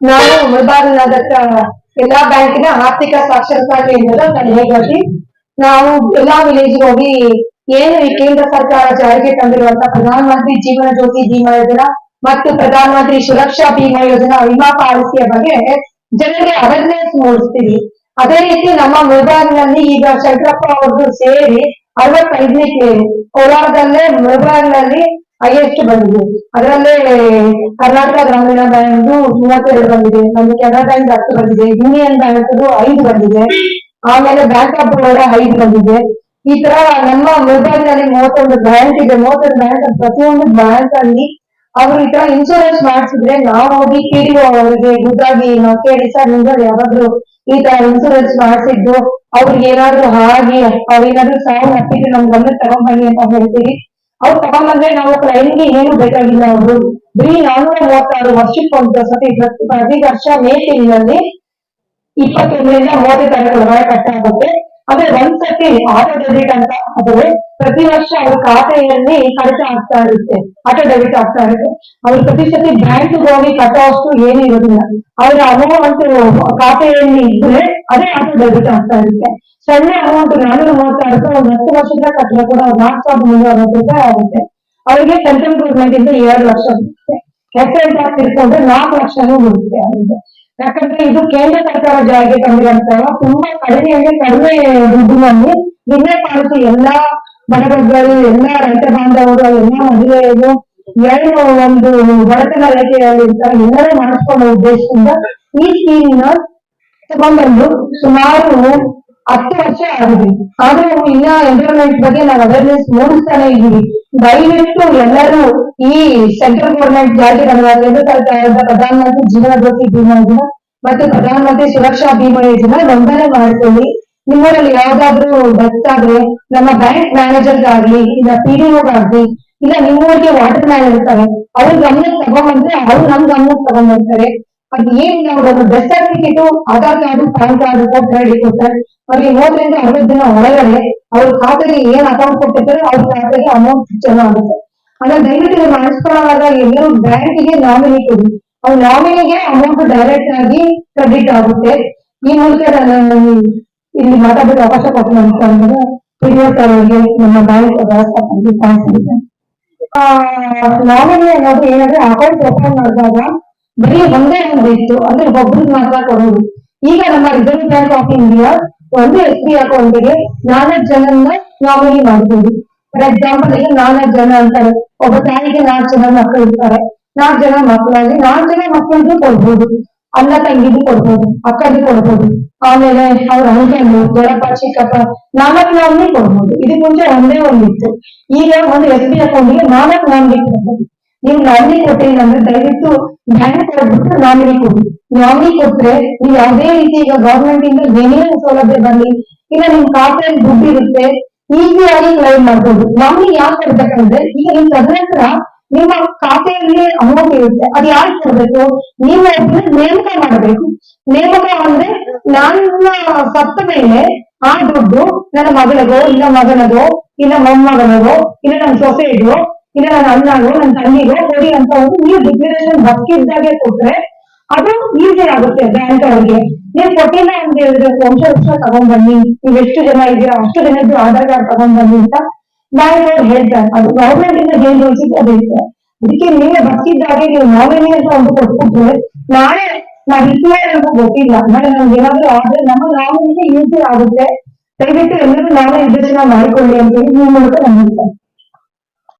ನಾವು ಮುಳಬಾಗಿಲಾದ ಎಲ್ಲಾ ಬ್ಯಾಂಕಿನ ಆರ್ಥಿಕ ಸಾಕ್ಷರತಾ ಕೇಂದ್ರದ ಸಲಹೆಗಾಗಿ ನಾವು ಎಲ್ಲಾ ವಿಲೇಜ್ ಹೋಗಿ ಏನು ಈ ಕೇಂದ್ರ ಸರ್ಕಾರ ಜಾರಿಗೆ ತಂದಿರುವಂತಹ ಪ್ರಧಾನ ಮಂತ್ರಿ ಜೀವನ ಜ್ಯೋತಿ ಬಿಮಾ ಯೋಜನಾ ಮತ್ತು ಪ್ರಧಾನ ಮಂತ್ರಿ ಸುರಕ್ಷಾ ಬಿಮಾ ಯೋಜನಾ ವಿಮಾ ಪಾಲಿಸಿಯ ಬಗ್ಗೆ ಜನರಿಗೆ ಅವೇರ್ನೆಸ್ ಮೂಡಿಸ್ತೀವಿ. ಅದೇ ರೀತಿ ನಮ್ಮ ಮೊಬೈಲ್ನಲ್ಲಿ ಈಗ ಶಂಕರಪ್ಪ ಅವರು ಸೇರಿ ಅರವತ್ತೈದನೇ ಕೋಲಾರದಲ್ಲೇ ಮುಳಬಾಗಿಲಲ್ಲಿ ಹೈಯೆಸ್ಟ್ ಬಂದಿದೆ. ಅದರಲ್ಲೇ ಕರ್ನಾಟಕ ಗ್ರಾಮೀಣ ಬ್ಯಾಂಕ್ ಮೂವತ್ತೆರಡು ಬಂದಿದೆ. ನಮ್ಗೆ ಕೆನರಾ ಬ್ಯಾಂಕ್ ಹತ್ತು ಬಂದಿದೆ. ಯೂನಿಯನ್ ಬ್ಯಾಂಕ್ ಐದು ಬಂದಿದೆ. ಆಮೇಲೆ ಬ್ಯಾಂಕ್ ಆಫ್ ಬರೋಡ ಐದು ಬಂದಿದೆ. ಈ ತರ ನಮ್ಮ ಮೊಬೈಲ್ನಲ್ಲಿ ಮೂವತ್ತೊಂದು ಬ್ಯಾಂಕ್ ಇದೆ. ಮೂವತ್ತೊಂದು ಬ್ಯಾಂಕ್ ಪ್ರತಿಯೊಂದು ಬ್ಯಾಂಕ್ ಅಲ್ಲಿ ಅವರು ಈ ತರ ಇನ್ಶೂರೆನ್ಸ್ ಮಾಡಿಸಿದ್ರೆ ನಾವು ಹೋಗಿ ಕೇಳಿ ಅವರಿಗೆ ಗುದ್ದಾಗಿ ನಾವು ಕೇಳಿ ಸರ್ ನಿಮ್ಗೆ ಯಾವಾಗ್ಲೂ ಈ ತರ ಇನ್ಶೂರೆನ್ಸ್ ಮಾಡಿಸಿದ್ದು, ಅವ್ರಿಗೆ ಏನಾದ್ರು ಆಗಿ ಅವ್ರೇನಾದ್ರು ಸಾವು ಹಾಕಿದ್ರೆ ನಮ್ಗೆ ಬಂದು ತಗೊಂಡ್ಬನ್ನಿ ಅಂತ ಹೇಳ್ತೀವಿ. ಅವ್ರು ತಗೊಂಡ್ಬಂದ್ರೆ ನಾವು ಕ್ಲೈಂಟ್ಗೆ ಏನು ಬೇಕಾಗಿಲ್ಲ ಅವರು. ಬರೀ ನಾನೂರ ಮೂವತ್ತಾರು ವರ್ಷಕ್ಕೆ ಸತಿ ಪ್ರತಿ ವರ್ಷ ಮೇ ತಿಂಗಳಲ್ಲಿ ಇಪ್ಪತ್ತೊಂದರಿಂದ ಮೂವತ್ತೇ ತಾರೀಕುಗಳವರೆ ಕಟ್ ಕಟ್ಟಾಗುತ್ತೆ ಆದ್ರೆ ಒಂದ್ ಸತಿ ಆಟೋ ಡೆಬಿಟ್ ಅಂತ ಆದರೆ ಪ್ರತಿ ವರ್ಷ ಅವ್ರ ಖಾತೆಯಲ್ಲಿ ಕಡಿತ ಆಗ್ತಾ ಇರುತ್ತೆ ಆಟೋ ಡೆಬಿಟ್ ಆಗ್ತಾ ಇರುತ್ತೆ. ಅವ್ರು ಪ್ರತಿ ಸತಿ ಬ್ಯಾಂಕ್ ಹೋಗಿ ಕಟ್ಟೋಷ್ಟು ಏನು ಇರೋದಿಲ್ಲ. ಅವ್ರ ಅಮೌಂಟ್ ಖಾತೆಯಲ್ಲಿ ಇದ್ರೆ ಅದೇ ಆಟೋ ಡೆಬಿಟ್ ಆಗ್ತಾ ಇರುತ್ತೆ. ಸಣ್ಣ ಅಮೌಂಟ್ ನಾನೂರ ಮೂವತ್ತಾರು ರೂಪಾಯಿ, ಒಂದ್ ಹತ್ತು ವರ್ಷದ ಕಟ್ಟಲೆ ಕೂಡ ನಾಲ್ಕು ಸಾವಿರದ ಮುನ್ನೂರ ಅರವತ್ತು ರೂಪಾಯಿ ಆಗುತ್ತೆ. ಅವ್ರಿಗೆ ಸೆಂಟ್ರಲ್ ಗೌರ್ಮೆಂಟ್ ಇಂದ ಎರಡು ಲಕ್ಷ ಬರುತ್ತೆ ಎಕ್ಸೆಂಟ್ ಆಗಿ ತಿಳ್ಕೊಂಡ್ರೆ ನಾಲ್ಕು ಲಕ್ಷನೂ ಬರುತ್ತೆ ಅವರಿಗೆ. ಯಾಕಂದ್ರೆ ಇದು ಕೇಂದ್ರ ಸರ್ಕಾರ ಜಾರಿಗೆ ತಂದಿರುವಂತಹ ತುಂಬಾ ಕಡಿಮೆ ಅಂದ್ರೆ ಕಡಿಮೆ ದುಡ್ಡಿನಲ್ಲಿ ವಿಮೆ ಪಾಲಿಸಿ ಎಲ್ಲಾ ಬಡಬಗ್ಗರು ಎಲ್ಲಾ ರೈತ ಬಾಂಧವರು, ಎಲ್ಲಾ ಮಹಿಳೆಯರು ಏನು ಒಂದು ಬಡತನ ರೇಖೆಯಲ್ಲಿ ಇರ್ತಾರೆ. ಎಲ್ಲರೂ ಮಾಡಿಸ್ಕೊಳ್ಳೋ ಉದ್ದೇಶದಿಂದ ಈ ಸ್ಕೀಮಿನ ತಗೊಂಡ್ಬಂದು ಸುಮಾರು ಹತ್ತು ವರ್ಷ ಆಗಿದೆ. ಆದ್ರೆ ನಾವು ಇನ್ನ ಎನ್ವಿರಾನ್ಮೆಂಟ್ ಬಗ್ಗೆ ನಾವು ಅವೇರ್ನೆಸ್ ಮೂಡಿಸ್ತಾನೆ ಇದ್ದೀವಿ. ದಯವಿಟ್ಟು ಎಲ್ಲರೂ ಈ ಸೆಂಟ್ರಲ್ ಗವರ್ಮೆಂಟ್ ಜಾರಿ ತಂದ ಕೇಂದ್ರ ಸರ್ಕಾರದ ಪ್ರಧಾನ ಮಂತ್ರಿ ಜೀವನ ಜ್ಯೋತಿ ಬೀಮಾ ಯೋಜನಾ ಮತ್ತು ಪ್ರಧಾನಮಂತ್ರಿ ಸುರಕ್ಷಾ ಭೀಮಾ ಯೋಜನಾ ನೋಂದಣಿ ಮಾಡ್ಕೊಳ್ಳಿ. ನಿಮ್ಮಲ್ಲಿ ಯಾವ್ದಾದ್ರು ಡೆತ್ ಆದ್ರೆ ನಮ್ಮ ಬ್ಯಾಂಕ್ ಮ್ಯಾನೇಜರ್ ಆಗ್ಲಿ, ಇಲ್ಲ ಪಿಡಿಒಗಾಗ್ಲಿ ಇಲ್ಲ ನಿಮ್ಮೂರಿಗೆ ವಾಟರ್ ಮ್ಯಾನ್ ಇರ್ತಾರೆ, ಅವ್ರ ಗಮನಕ್ಕೆ ತಗೊಂಡ್ಬಂದ್ರೆ ಅವ್ರು ನಮ್ ಗಮನಕ್ಕೆ ತಗೊಂಡ್ಬರ್ತಾರೆ ಅದ್ ಏನಿಲ್ಲ ನಾವು death certificate Aadhaar card, PAN card ಕೊಟ್ಟು ಹೇಳಿ ಕೊಡ್ತಾರೆ ಅವ್ರಿಗೆ ಮೂವತ್ತರಿಂದ ಅರವತ್ತು ದಿನ ಒಳಗಡೆ ಅವ್ರ ಖಾತೆಗೆ ಏನ್ ಅಕೌಂಟ್ ಕೊಟ್ಟಿರ್ತಾರೆ ಅವ್ರ ಖಾತೆಗೆ ಅಮೌಂಟ್ ಜಮಾ ಆಗುತ್ತೆ. ಅಂದ್ರೆ ದಯವಿಟ್ಟು ಮಾಡಿಸ್ಕೊಳ್ಳೋವಾಗ ಎಲ್ಲರೂ ಬ್ಯಾಂಕಿಗೆ ನಾಮಿನಿ ಕೊಡಿ. ಅವ್ರ ನಾಮಿನಿಗೆ ಅಮೌಂಟ್ ಡೈರೆಕ್ಟ್ ಆಗಿ ಕ್ರೆಡಿಟ್ ಆಗುತ್ತೆ. ಈ ಮೂಲಕ ನಾನು ಇಲ್ಲಿ ಮಾತಾಡೋಕೆ ಅವಕಾಶ ಕೊಟ್ಟು ಅನ್ಕೊಂಡ್ರೆ ಅವರಿಗೆ ನಮ್ಮ ಬ್ಯಾಂಕ್ ವ್ಯವಸ್ಥಾಪಕರಿಗೆ ಥ್ಯಾಂಕ್ಸ್ ನಾಮಿನಿ ಅನ್ನೋದು ಏನಂದ್ರೆ ಅಕೌಂಟ್ ಓಪನ್ ಮಾಡಿದಾಗ ಬರೀ ಒಂದೇ ಒಂದು ಇತ್ತು. ಅಂದ್ರೆ ಒಬ್ರಿಗೆ ಮಾತ್ರ ಕೊಡೋದು. ಈಗ ನಮ್ಮ ರಿಸರ್ವ್ ಬ್ಯಾಂಕ್ ಆಫ್ ಇಂಡಿಯಾ ಒಂದು ಎಸ್ ಬಿ ಅಕೌಂಟ್ಗೆ ನಾಲ್ಕು ಜನನ್ನ ನಾಮಿನಿ ಮಾಡ್ಬೋದು. ಫಾರ್ ಎಕ್ಸಾಂಪಲ್ ಈಗ ನಾಲ್ಕು ಜನ ಅಂತಾರೆ. ಒಬ್ಬ ತಾಯಿಗೆ ನಾಲ್ಕು ಜನ ಮಕ್ಕಳು ಇರ್ತಾರೆ. ನಾಲ್ಕು ಜನ ಮಕ್ಕಳಾಗಿ ನಾಲ್ಕು ಜನ ಮಕ್ಕಳಿಗೂ ಕೊಡ್ಬೋದು. ಅಣ್ಣ ತಂಗಿಗೂ ಕೊಡ್ಬೋದು. ಅಕ್ಕಗೂ ಕೊಡ್ಬೋದು. ಆಮೇಲೆ ಅವ್ರ ಅಂಕಲು ದೊಡ್ಡಪ್ಪ, ಚಿಕ್ಕಪ್ಪ, ನಾಲ್ಕು ನಾಮಿನಿ ಕೊಡ್ಬೋದು. ಇದಕ್ಕೆ ಮುಂಚೆ ಒಂದೇ ಒಂದಿತ್ತು ಈಗ ಒಂದು ಎಸ್ ಬಿ ಅಕೌಂಟ್ಗೆ ನಾಲ್ಕು ನಾಮಿನಿ ಕೊಡ್ಬೋದು. ನೀವು ನಾಮಿನಿ ಕೊಟ್ಟಿಲ್ಲ ಅಂದ್ರೆ ದಯವಿಟ್ಟು ಬ್ಯಾಂಕ್ ಕೊಟ್ಬಿಟ್ಟು ನಾಮಿನಿ ಕೊಡಿ. ನಾಮಿನಿ ಕೊಟ್ರೆ ನೀವು ಯಾವುದೇ ರೀತಿ ಈಗ ಗವರ್ಮೆಂಟ್ ಇಂದ ಏನೇ ಸೌಲಭ್ಯ ಬರ್ಲಿ, ಇಲ್ಲ ನಿಮ್ ಖಾತೆಯಲ್ಲಿ ದುಡ್ಡು ಇರುತ್ತೆ, ಈಸಿಯಾಗಿ ಕ್ಲೈಮ್ ಮಾಡ್ಬೋದು. ನಾಮಿನಿ ಯಾಕೆ ಕೊಡ್ಬೇಕಂದ್ರೆ, ಈಗ ನಿಮ್ ತದನಂತರ ನಿಮ್ಮ ಖಾತೆಯಲ್ಲಿ ಅಮೌಂಟ್ ಇರುತ್ತೆ. ಅದ್ ಯಾರು ಕೊಡ್ಬೇಕು? ನೀವು ಒಬ್ಬರು ನೇಮಕ ಮಾಡಬೇಕು. ನೇಮಕ ಅಂದ್ರೆ ನನ್ನ ಸತ್ತ ಮೇಲೆ ಆ ದುಡ್ಡು ನನ್ನ ಮಗಳದೋ ಇಲ್ಲ ಮಗನದೋ ಇಲ್ಲ ಮೊಮ್ಮಗನದೋ ಇಲ್ಲ ನನ್ನ ಸೊಸೆಯದೋ ಇಲ್ಲ ನನ್ನ ಅಣ್ಣನೋ ನನ್ನ ತಂಗಿಗೋ ಕೊಡಿ ಅಂತ ಒಂದು ನೀವು ಡಿಕ್ಲರೇಷನ್ ಬಕ್ಕಿದ್ದಾಗೆ ಕೊಟ್ರೆ ಅದು ಈಸಿ ಆಗುತ್ತೆ ಬ್ಯಾಂಕ್ ಅವ್ರಿಗೆ. ನೀವು ಕೊಟ್ಟಿಲ್ಲ ಅಂತ ಹೇಳಿದ್ರೆ ವಂಶ ವೃಕ್ಷ ತಗೊಂಡ್ಬನ್ನಿ, ನೀವು ಎಷ್ಟು ಜನ ಇದ್ದೀರಾ, ಅಷ್ಟು ಜನದ್ದು ಆಧಾರ್ ಕಾರ್ಡ್ ತಗೊಂಡ್ಬನ್ನಿ ಅಂತ ಬ್ಯಾಂಕ್ ಅವ್ರು ಹೇಳ್ತಾರೆ. ಅದು ಗವರ್ಮೆಂಟ್ ಇಂದ ಏನ್ ರೂಲ್ಸಿದ್ರೆ ಅದು ಇರುತ್ತೆ ಅದಕ್ಕೆ ನೀವೇ ಬಕ್ಕಿದ್ದಾಗೆ ನೀವು ನಾವೇನೇ ಅಂತ ಒಂದು ಕೊಟ್ಬಿಟ್ರೆ ನಾಳೆ ನಾವ್ ಇಷ್ಟೇ ನಮಗೂ ಗೊತ್ತಿಲ್ಲ. ನಾಳೆ ನಮ್ಗೆ ಏನಾದ್ರು ಆದ್ರೆ ನಮ್ಮ ನಾಮಿನಿಗೆ ಈಸಿ ಆಗುತ್ತೆ. ದಯವಿಟ್ಟು ಎಲ್ಲರೂ ನಾವೇ ನಿರ್ದೇಶನ ಮಾಡಿಕೊಳ್ಳಿ ಅಂತ ನಿಮ್ಮ ಮೂಲಕ ಹೇಳ್ತೇನೆ